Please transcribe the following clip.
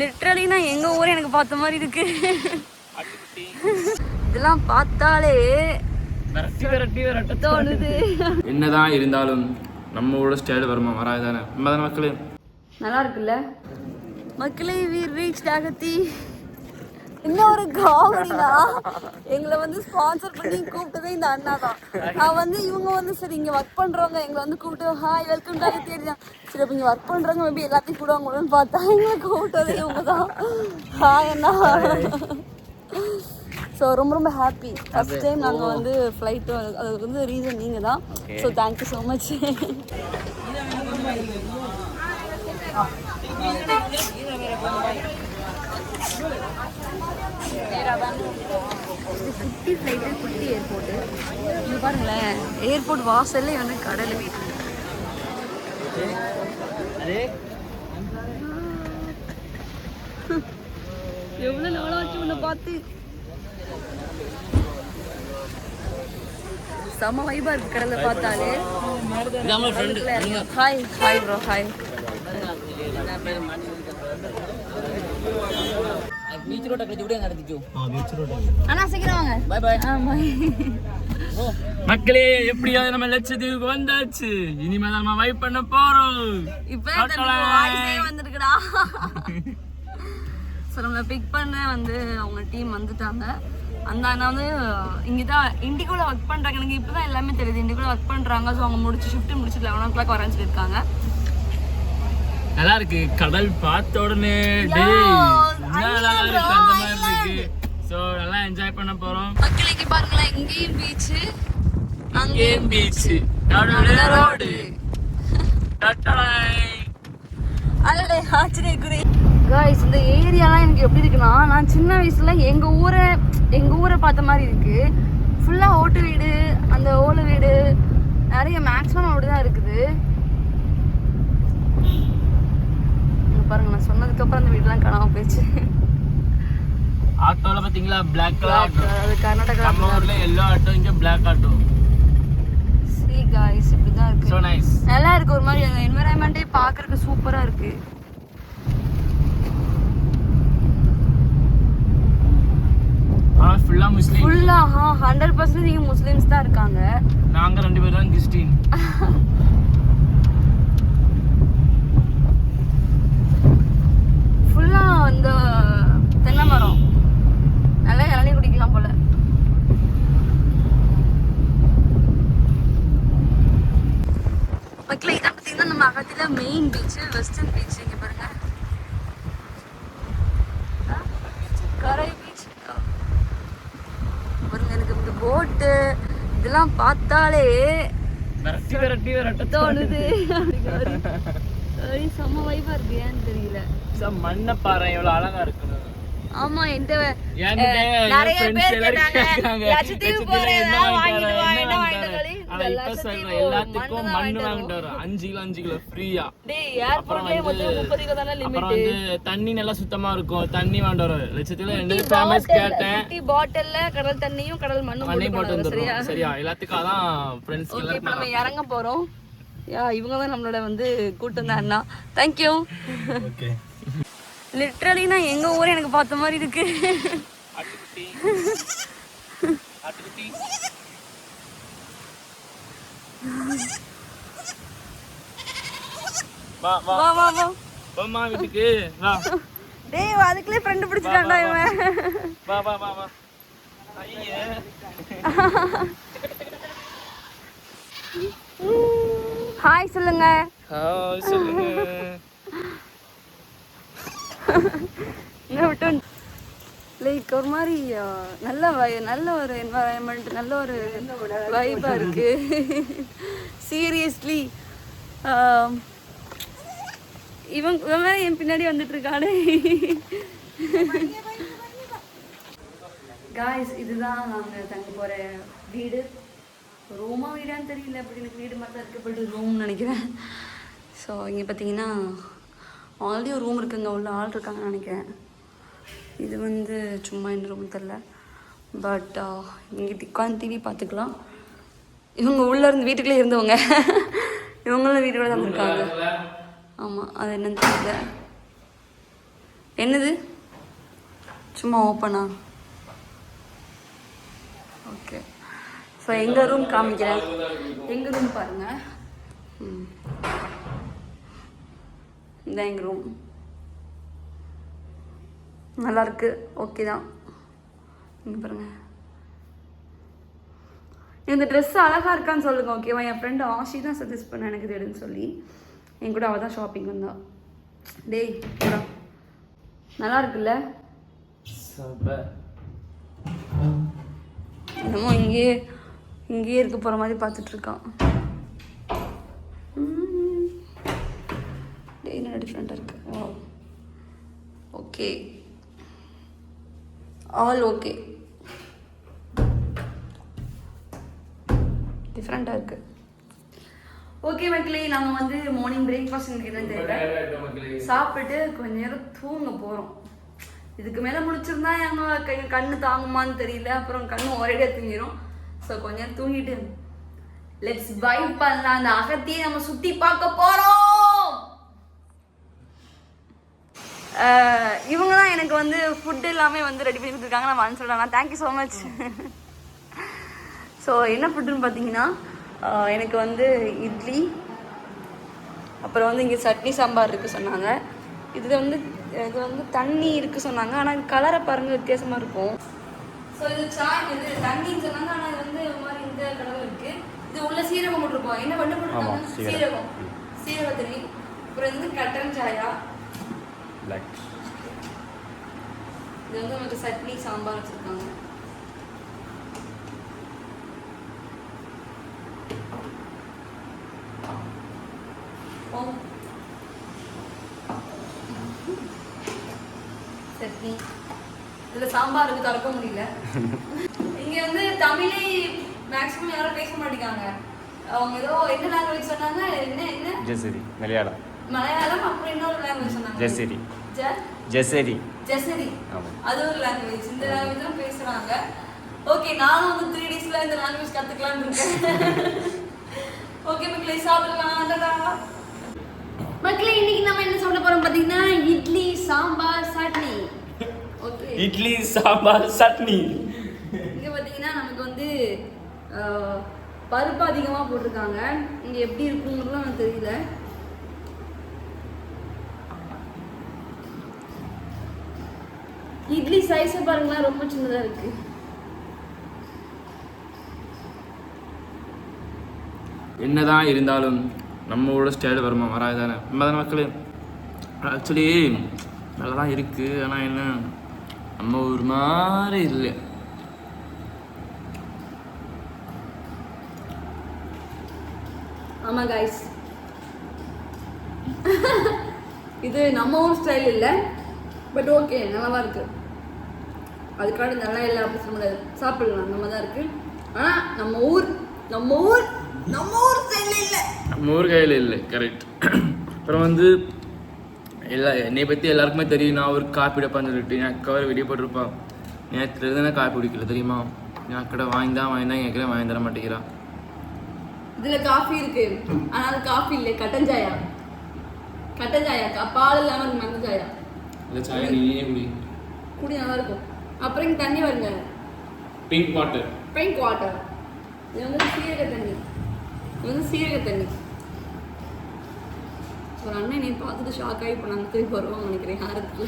Literally நான் எங்க ஊரே எனக்கு பார்த்த மாதிரி இருக்கு. இதெல்லாம் பார்த்தாலே விரட்டி விரட்டி விரட்ட தோணுது. என்னதான் இருந்தாலும் நம்ம ஊட ஸ்டைல் வருமா வராது நம்ம தானே மக்களே? நல்லா இருக்குல்ல? மக்களே வீர் ரீச் அகத்தி. இன்னொரு காமெடினா எங்களை வந்து ஸ்பான்சர் பண்ணி கூப்பிட்டதே இந்த அண்ணா தான் நான் வந்து இவங்க வந்து சரி இங்க ஒர்க் பண்றவங்க எங்களை வந்து கூப்பிட்டு ஹாய் வெல்கம் டு அகத்தி தான் சரி அப்ப இங்க ஒர்க் பண்றவங்க மேபி எல்லாத்தையும் கூடுவாங்களோன்னு பார்த்தா எங்களை கூப்பிட்டதே இவங்க தான் ஹாய் அண்ணா. ஸோ ரொம்ப ரொம்ப ஹாப்பி ஃபர்ஸ்ட் டைம் நாங்கள் வந்து ஃப்ளைட்டு அதுக்கு வந்து ரீசன் நீங்கள் தான் so thank you so much குட்டி ஃப்ளைட்டு குட்டி ஏர்போர்ட்டு இங்கே பாருங்களேன் ஏர்போர்ட் வாசல்லே வந்து கடல் வீடு எவ்வளோ நாளாச்சு உன்னை பார்த்து செம வைபா இருக்கு கடலை பார்த்தாலே hi hi bro hi beach ரோட்டை கழிச்சு விட நடத்திச்சோ அண்ணா சீக்கிரம் வாங்க. ஆ பாய் மக்களே எப்படியாவது நம்ம லட்சத்தீவுக்கு வந்தாச்சு. இனிமே தான் நம்ம வைப் பண்ண போறோம். இப்போ வாய்ஸே வந்திருக்குடா. ஸோ நம்மளை பிக் பண்ண வந்து அவங்க டீம் வந்துட்டாங்க. அந்த அண்ணா வந்து இங்கே தான் இண்டிகோவில் ஒர்க் பண்ணுறாங்க எனக்கு இப்போ தான் எல்லாமே தெரியுது. இண்டிகோவில் ஒர்க் பண்ணுறாங்க ஸோ அவங்க முடிச்சு ஷிஃப்ட் முடிச்சு லெவன் ஓ கிளாக் வரேன்னு சொல்லியிருக்காங்க. நல்லா இருக்கு கடல் பார்த்த உடனே சோ நல்லா என்ஜாய் பண்ண போறோம். மக்களுக்கு பாருங்களேன் இங்கேயும் பீச்சு கேம் பீச் ரோடு அடடே ஆச்சரிய குறி காய்ஸ் இந்த ஏரியாலாம் எனக்கு எப்படி இருக்குன்னா நான் சின்ன வயசுல எங்க ஊரை எங்க ஊரை பார்த்த மாதிரி இருக்கு. ஃபுல்லா ஓட்டு வீடு அந்த ஓலை வீடு நிறைய மேக்ஸிமம் அப்படிதான் இருக்குது இங்க பாருங்க நான் சொன்னதுக்கு அப்புறம் அந்த வீடுலாம் காணாம போயிடுச்சு. ஆட்டோல பாத்தீங்களா? பிளாக் கலர் ஆட்டோ அது கர்நாடகா நம்ம ஊர்ல எல்லோ ஆட்டோ இங்க பிளாக் ஆட்டோ சி காய்ஸ் இப்படிதான் இருக்கு. சோ நைஸ் நல்லா இருக்கு ஒரு மாதிரி அந்த என்வரான்மெண்ட்டே பார்க்கறதுக்கு சூப்பரா இருக்கு. ஆனா ஃபுல்லா முஸ்லீம். ஃபுல்லா ஹண்ட்ரட் பர்சன்ட் நீங்க முஸ்லிம்ஸ் தான் இருக்காங்க. நாங்க ரெண்டு பேரும் தான் கிறிஸ்டின். ஃபுல்லா அந்த தென்னை மரம். நல்லா இளநீ குடிக்கலாம் போல. மக்களே இதான் பார்த்தீங்கன்னா நம்ம அகத்தில மெயின் பீச் வெஸ்டர்ன் பீச் இங்க பாருங்க. கரை பீச் பாருங்க எனக்கு இந்த போட்டு இதெல்லாம் பார்த்தாலே தோணுது. செம்ம வைபா இருக்கு. ஏன்னு தெரியல. மண்ணை பாரு எவ்வளவு அழகா இருக்கு ஆமா என் நிறைய பேர் கேட்டாங்க. லட்சத்தீவு போறேன் ஏதாவது வாங்கிட்டு வா என்ன வாங்கிட்டு? சொல்லி எல்லாத்துக்கும் மண்ணு வாங்கிட்டு வரும் அஞ்சு கிலோ அஞ்சு கிலோ ஃப்ரீயா டேய் அப்புறம் வந்து தண்ணி நல்லா சுத்தமா இருக்கும். தண்ணி வாங்கிட்டு வரும் லட்சத்துல ரெண்டு ஃபேமஸ் கேட்டேன். குட்டி பாட்டில்ல கடல் தண்ணியும் கடல் மண்ணும் மண்ணை போட்டு சரியா? எல்லாத்துக்கும் அதான் ஃப்ரெண்ட்ஸ் நம்ம இறங்க போறோம். யா இவங்க தான் நம்மளோட வந்து கூட்டு வந்த அண்ணா தேங்க்யூ லிட்ரலி நான் எங்க ஊரே எனக்கு பார்த்த மாதிரி இருக்கு. வா வா. வா வா வா. போம்மா வீட்டுக்கு. வா. டேய் அதுக்குள்ளே ஃப்ரெண்டு பிடிச்சிட்டான்டா இவன். வா வா வா வா. ஐயே. ஹாய் சொல்லுங்க. ஹாய் சொல்லுங்க. லைக் ஒரு மாதிரி நல்ல நல்ல ஒரு என்வரான்மெண்ட் நல்ல ஒரு வைபா இருக்கு. சீரியஸ்லி இவன் இவன் என் பின்னாடி வந்துட்டு இருக்கானே. காய்ஸ் இதுதான் நாங்கள் தங்க போகிற வீடு. ரூமா வீடான்னு தெரியல அப்படி எனக்கு வீடு மாதிரி தான் இருக்கு பட் ரூம்னு நினைக்கிறேன். ஸோ இங்கே பார்த்தீங்கன்னா ஆல்ரெடி ஒரு ரூம் இருக்குங்க உள்ள ஆள் இருக்காங்கன்னு நினைக்கிறேன். இது வந்து சும்மா என்ன ரூம் தெரில பட் இங்கே உட்காந்து டிவி பார்த்துக்கலாம். இவங்க உள்ளே இருந்து வீட்டுக்குள்ளே இருந்தவங்க. இவங்களும் வீட்டுக்குள்ளே தான் இருக்காங்க. ஆமாம் அது என்னன்னு தெரியல. என்னது? சும்மா ஓப்பனா ஓகே ஸோ எங்கள் ரூம் காமிக்கிறேன். எங்கள் ரூம் பாருங்க. ம். இதான் எங்கள் ரூம் நல்லா இருக்கு. ஓகே தான். இங்கே பாருங்க. இந்த ட்ரெஸ் அழகாக இருக்கான்னு சொல்லுங்க ஓகேவா என் ஃப்ரெண்டு ஆஷி தான் சஜஸ்ட் பண்ண எனக்கு இது எடுன்னு சொல்லி. என் கூட அவள் தான் ஷாப்பிங் வந்தா. டேய். நல்லா இருக்குல்ல? என்னமோ இங்கேயே இங்கேயே இருக்க போகிற மாதிரி பார்த்துட்டு இருக்கான் ம். டேய் என்ன டிஃப்ரெண்ட்டாக இருக்கு? ஓ ஓகே ஆல் ஓகே டிஃப்ரெண்ட்டாக இருக்கு. ஓகே மக்களே நாங்கள் வந்து மார்னிங் பிரேக்ஃபாஸ்ட் எனக்கு என்னன்னு தெரியல. சாப்பிட்டுட்டு கொஞ்ச நேரம் தூங்க போகிறோம் இதுக்கு மேலே முடிச்சிருந்தா எங்க கை கண்ணு தாங்குமான்னு தெரியல. அப்புறம் கண்ணு ஒரேடியாக தூங்கிடும் ஸோ கொஞ்ச நேரம் தூங்கிட்டு லெட்ஸ் வைப் பண்ணலாம். அந்த அகத்தியை நம்ம சுற்றி பார்க்க போகிறோம் இவங்க தான் எனக்கு வந்து ஃபுட் எல்லாமே வந்து ரெடி பண்ணி கொடுத்துருக்காங்க. நான் வந்து சொல்கிறேன் தேங்க்யூ ஸோ மச் ஸோ என்ன ஃபுட்டுன்னு பார்த்தீங்கன்னா எனக்கு வந்து இட்லி அப்புறம் வந்து இங்கே சட்னி சாம்பார் இருக்குது சொன்னாங்க. இது வந்து இது வந்து தண்ணி இருக்குது சொன்னாங்க. ஆனால் கலரை பாருங்கள் வித்தியாசமாக இருக்கும். ஸோ இது சாய் இது தண்ணின்னு சொன்னாங்க. ஆனால் இது வந்து ஒரு மாதிரி இந்த கலர் இருக்குது இது உள்ள சீரகம் போட்டிருப்போம். என்ன பண்ண போட்டிருக்காங்க? சீரகம். சீரக தண்ணி அப்புறம் வந்து கட்டன் சாயா. இது வந்து நமக்கு சட்னி சாம்பார் வச்சுருக்காங்க ஓ சட்னி சாம்பாருக்கு கலக்க முடியல. இங்க வந்து தமிழை மேக்ஸிமம் யாரும் பேச மாட்டேங்காங்க. அவங்க ஏதோ என்ன லாங்குவேஜ் சொன்னாங்க என்ன என்ன? ஜெசரி மலையாளம். மலையாளம் அப்புறம் இன்னொரு லாங்குவேஜ் சொன்னாங்க. ஜெசரி. ஜெசரி. ஜெசரி. அது ஒரு லாங்குவேஜ் இந்த லாங்குவேஜ் தான் பேசுறாங்க. ஓகே நானும் வந்து த்ரீ டேஸ்ல இந்த லாங்குவேஜ் கத்துக்கலாம்னு இருக்கேன். ஓகே மக்களே சாப்பிடலாம் மக்களே இன்னைக்கு நம்ம என்ன சாப்பிட போறோம் பாத்தீங்கன்னா இட்லி சாம்பார் சட்னி. இட்லி சாம்பார் சட்னி. இங்க பாத்தீங்கன்னா நமக்கு வந்து பருப்பு அதிகமா போட்டிருக்காங்க. இங்க எப்படி இருக்குங்கிறதுலாம் எனக்கு தெரியல. இட்லி சைஸை பாருங்களேன் ரொம்ப சின்னதா இருக்கு. என்னதான் இருந்தாலும் நம்ம ஊரோட ஸ்டைல் வருமா வராது தானே? நம்ம தானே மக்கள்? ஆக்சுவலி நல்லா தான் இருக்குது ஆனால் என்ன? நம்ம ஊர் மாதிரி இல்லை. ஆமா கைஸ் இது நம்ம ஊர் ஸ்டைல் இல்லை. பட் ஓகே நல்லாவா இருக்கு. அதுக்காக நல்லா இல்லை அப்படி சொல்ல முடியாது. சாப்பிடலாம் நம்ம தான் இருக்கு. ஆனா நம்ம ஊர் நம்ம ஊர் நம்ம ஊர் ஸ்டைல் இல்லை. நம்ம ஊர் கையில் இல்லை கரெக்ட் அப்புறம் வந்து எல்லா என்னை பற்றி எல்லாருக்குமே தெரியும். நான் ஒரு காப்பி டப்பான்னு சொல்லிட்டு என் அக்கா வேறு வெளியே போட்டிருப்பான் நேற்று தானே காப்பி குடிக்கல தெரியுமா? என் அக்கடை வாங்கி தான் வாங்கி தான் கேட்குறேன் வாங்கி தர மாட்டேங்கிறான் இதுல காஃபி இருக்கு. ஆனா அது காஃபி இல்லை கட்டன் சாயா. கட்டன் சாயா கா- பால் இல்லாம மஞ்சள் சாயா. இந்த சாயை நீயே குடி. குடி நல்லா இருக்கும். அப்புறம் இங்க தண்ணி வருங்க பிங்க் வாட்டர் பிங்க் வாட்டர் இது வந்து சீரக தண்ணி. இது வந்து சீரக தண்ணி. ஒரு அண்ணன் என்னை பார்த்துட்டு ஷாக் ஆகி இப்போ நாங்கள் திருப்பி வருவோம் நினைக்கிறேன். யாருக்கு